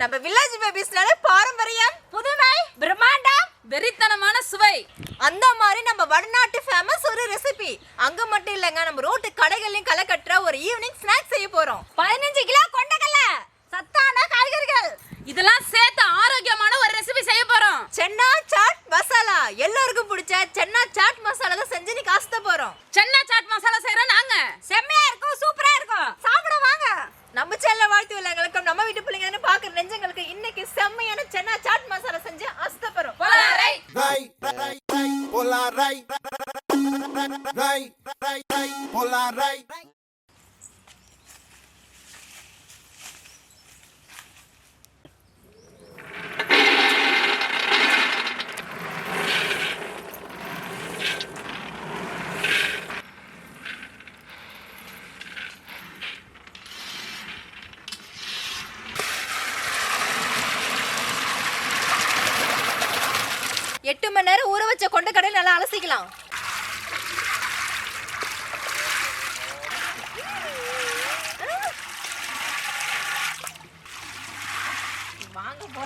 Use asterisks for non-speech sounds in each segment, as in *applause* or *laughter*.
நம்ம வில்லேஜ் பேபிஸ்னாலே rai, rai, rai, pola rai. எட்டு மணி நேரம் ஊற வச்ச கொண்ட கடையில் நல்லா அலசிக்கலாம் வாங்க போறேன்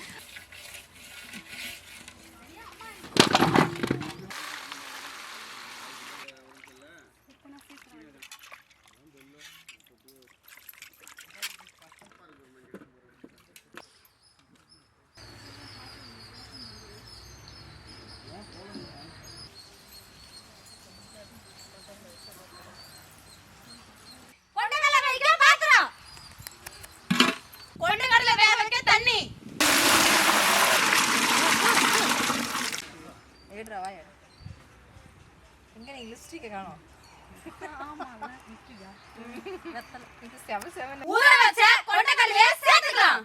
ஊற வச்ச கொண்டக்கடலையை சேர்த்துக்கலாம்.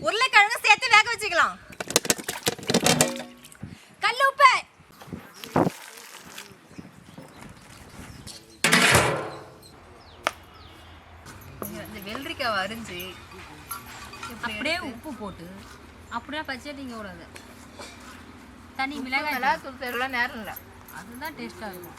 உருளைக்கிழங்கு சேர்த்து வேக வச்சுக்கலாம் கல்லுப்பு இந்த அரிஞ்சு அப்படியே உப்பு போட்டு அப்படியே பச்சை திங்க கூடாது தனி மிளகாய் மிளகாய் தூள். தேர்லாம் நேரம் இல்லை. அதுதான் டேஸ்டாக இருக்கும்.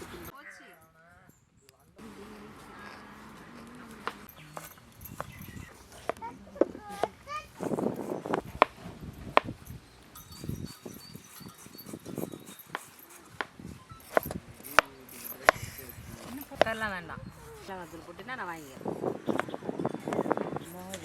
கரெலாம் வேண்டாம். மிளகாய் தூள் போட்டுன்னா நான் வாங்கிக்கிறேன்.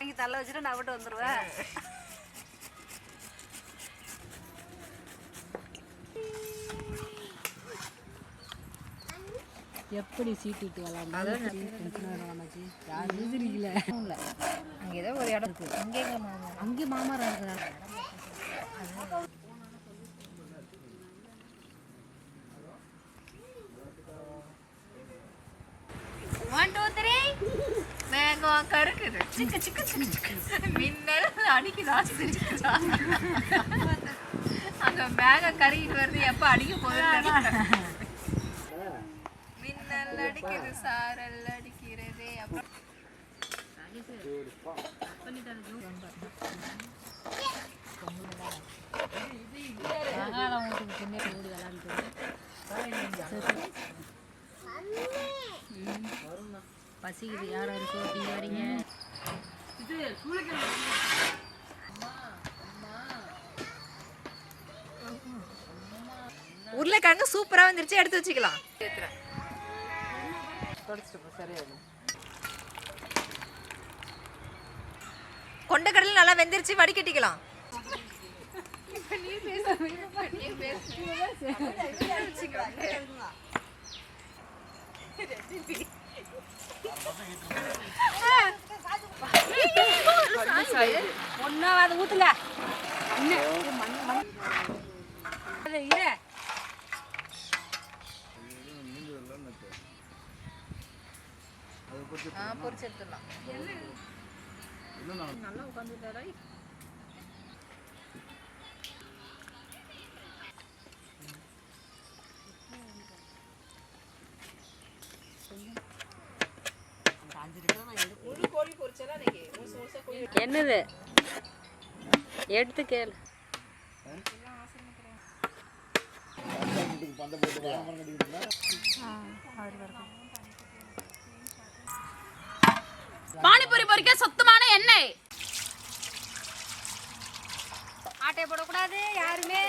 இங்கே தள்ள வச்சுட்டு நான் விட்டு வந்துடுவேன் எப்படி சீட்டு விளாண்டு யாரும் இருக்கல அங்கே ஏதோ ஒரு இடம் இருக்கு. அங்கே மாமா? அங்கே மாமரம் இருக்கிறாங்க மேகம் கருக்குது. சிக்கு சிக்கு சிக்கு சிக்கு. மின்னல் அடிக்குதா சிரிச்சுதா அங்க கருகிட்டு வருது. எப்ப அடிக்க போகுது மின்னல் அடிக்குது சாரல் அடிக்கிறது. அப்புறம் பசிக்குது யார் இருக்கோ நீங்கள் வரீங்க. உருளைக்கிழங்கு சூப்பரா வந்துருச்சு எடுத்து வச்சுக்கலாம். கொண்டக்கடலை நல்லா வெந்திருச்சு வடிகட்டிக்கலாம் ஒன்னா அதை ஊத்துங்க பொரிச்சு எடுத்துடலாம். நல்லா உட்காந்துட்டாரா என்னது? எடுத்து கேளு. பானிபூரி பொறிக்க சுத்தமான எண்ணெய். ஆட்டை போடக்கூடாது யாருமே.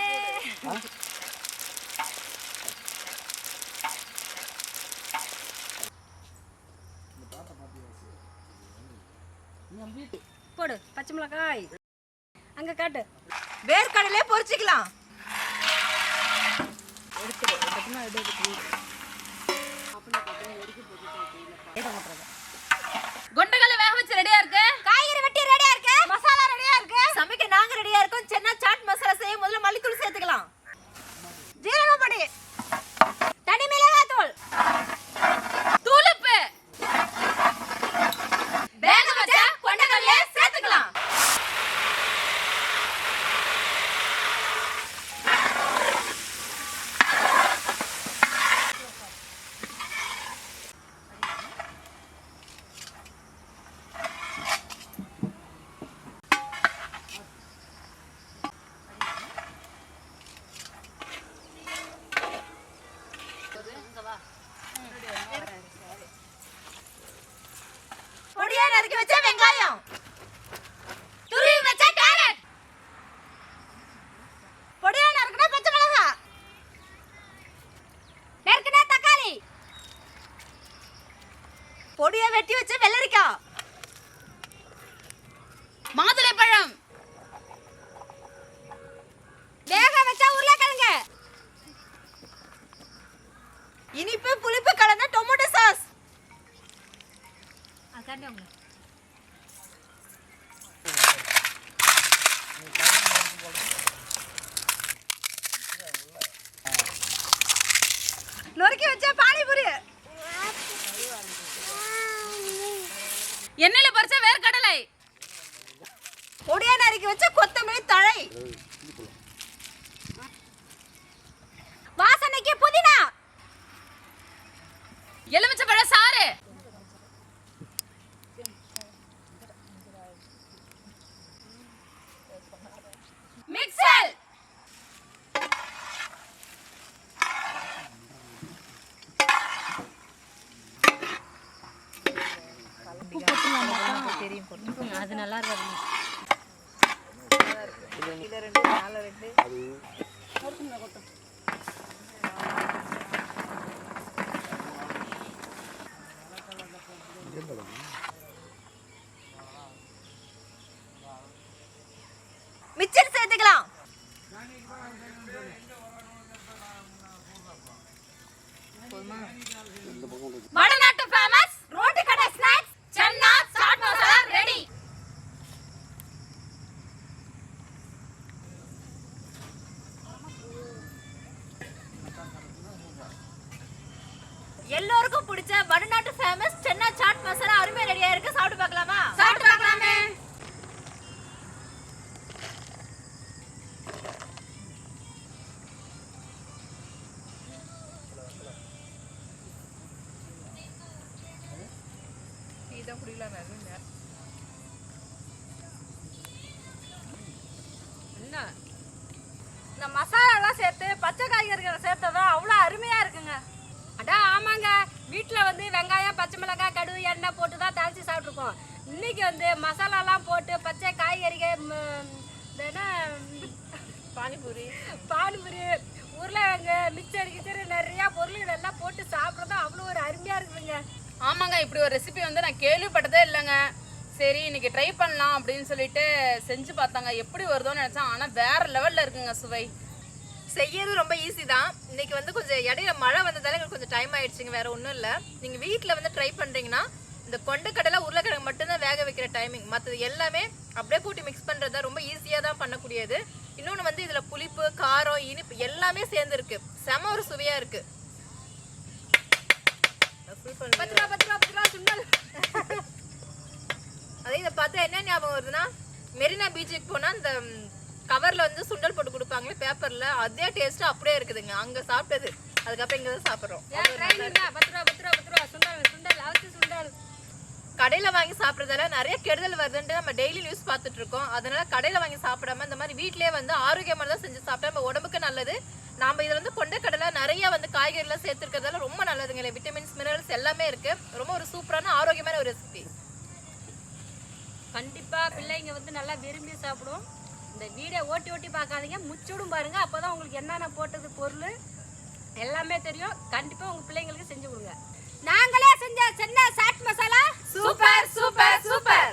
பச்சை மிளகாய். அங்க காட்டு. வேர்க்கடலே பொரிச்சுக்கலாம். குண்டகல்ல வேக வச்சு ரெடியா இருக்கு காய்கறி வெட்டி ரெடியா இருக்கு மசாலா ரெடியா இருக்கு சமைக்க நாங்க ரெடியா இருக்கோம் சென்னா சாட் மசாலா செய்ய முதல்ல மல்லித்தூள் சேர்த்துக்கலாம் ஜீரக பொடி தனி மிளகாய் தூள் தூளுப்பு வேக வச்ச கொண்டக்கடலைய சேர்த்துக்கலாம் பொடியா நறுக்கி வச்ச வெங்காயம் துருவி வச்ச கேரட் பொடியா நறுக்குன பச்சை மிளகாய் நறுக்குன தக்காளி பொடியா வெட்டி வச்ச வெள்ளரிக்காய் மாதுளை பழம் வேக வச்ச உருளைக்கிழங்கு இனிப்பு புளிப்பு கலந்த டொமேட்டோ சாஸ் நொறுக்கி வச்ச பானிபூரி எண்ணெயில பொரிச்ச வேர்க்கடலை. பொடியா நறுக்கி வச்ச கொத்தமல்லி தழை வாசனைக்கு புதினா எலுமிச்சை பழ சாறு மிக்சர் அது நல்லா இருக்காது மிச்சர் சேர்த்துக்கலாம் வடநாட்டு ஃபேமஸ் ரோட்டு கடை ஸ்நாக்ஸ் சென்னா சாட் மசாலா ரெடி எல்லோருக்கும் பிடிச்ச வடநாட்டு ஃபேமஸ் சென்னா சாட் மசாலா அருமை ரெடியா இருக்கு சாப்பிட்டு பார்க்கலாமா? சாப்பிட்டு பார்க்கலாமே. என்ன? இந்த மசாலாலாம் சேர்த்து பச்சை காய்கறிகளை சேர்த்ததா அவ்வளோ அருமையாக இருக்குங்க. அடா ஆமாங்க. வீட்டில் வந்து வெங்காயம் பச்சை மிளகாய் கடுகு எண்ணெய் போட்டு தான் தாளித்து சாப்பிட்ருக்கோம் இன்னைக்கு வந்து மசாலாலாம் போட்டு பச்சை காய்கறிகள் என்ன? பானிபூரி. பானிபூரி உருளைக்கிழங்கு மிச்சர் கிச்சர் நிறையா பொருள்கள் எல்லாம் போட்டு சாப்பிட்றது அவ்வளோ ஒரு அருமையாக இருக்குதுங்க. ஆமாங்க இப்படி ஒரு ரெசிபி வந்து நான் கேள்விப்பட்டதே இல்லைங்க. சரி இன்னைக்கு ட்ரை பண்ணலாம் அப்படின்னு சொல்லிட்டு செஞ்சு பார்த்தாங்க. எப்படி வருதோன்னு நினைச்சேன். ஆனா வேற லெவல்ல இருக்குங்க சுவை. செய்யறது ரொம்ப ஈஸி தான். இன்னைக்கு வந்து கொஞ்சம் இடையில மழை வந்ததால எங்களுக்கு கொஞ்சம் டைம் ஆயிடுச்சுங்க வேற ஒன்றும் இல்லை. நீங்க வீட்டில் வந்து ட்ரை பண்றீங்கன்னா இந்த கொண்டக்கடலை உருளைக்கிழங்கு மட்டும்தான் வேக வைக்கிற டைமிங் மற்றது எல்லாமே அப்படியே கூட்டி மிக்ஸ் பண்ணுறது தான் ரொம்ப ஈஸியாக தான் பண்ணக்கூடியது. இன்னொன்று வந்து இதில் புளிப்பு காரம் இனிப்பு எல்லாமே சேர்ந்துருக்கு. செம ஒரு சுவையா இருக்கு. பத்து ரூபா பத்து ரூபா பத்து ரூபா சுண்டல். *laughs* அதே இதை பார்த்தா என்ன ஞாபகம் வருதுன்னா மெரினா பீச்சுக்கு போனால் இந்த கவர்ல வந்து சுண்டல் போட்டு கொடுப்பாங்களே பேப்பர்ல அதே டேஸ்ட் அப்படியே இருக்குதுங்க. அங்க சாப்பிட்டது. அதுக்கப்புறம் இங்க தான் சாப்பிடுறோம். பத்து ரூபா பத்து ரூபா பத்து ரூபா. சுண்டல் சுண்டல் கடையில வாங்கி சாப்பிடுறதால நிறைய கெடுதல் வருதுன்ட்டு நம்ம டெய்லி நியூஸ் பார்த்துட்டு இருக்கோம். அதனால கடையில வாங்கி சாப்பிடாம இந்த மாதிரி வீட்லயே வந்து ஆரோக்கியமான தான் செஞ்சு சாப்பிட்டா நம்ம உடம்புக்கு நல்லது. நாம இதுல வந்து கொண்டக்கடலை நிறைய வந்து காய்கறிலாம் சேர்த்துருக்கிறதால ரொம்ப நல்லதுங்க. விட்டமின்ஸ் மினரல்ஸ் எல்லாமே இருக்கு. ரொம்ப ஒரு சூப்பரான ஆரோக்கியமான ஒரு ரெசிபி கண்டிப்பா பிள்ளைங்க வந்து நல்லா விரும்பி சாப்பிடும். இந்த வீடியோ ஓட்டி ஓட்டி பார்க்காதீங்க. முச்சூடும் பாருங்க. அப்போதான் உங்களுக்கு என்னென்ன போட்டது பொருள் எல்லாமே தெரியும். கண்டிப்பா உங்க பிள்ளைங்களுக்கு செஞ்சு கொடுங்க. நாங்களே செஞ்ச chana chaat masala? Super super super.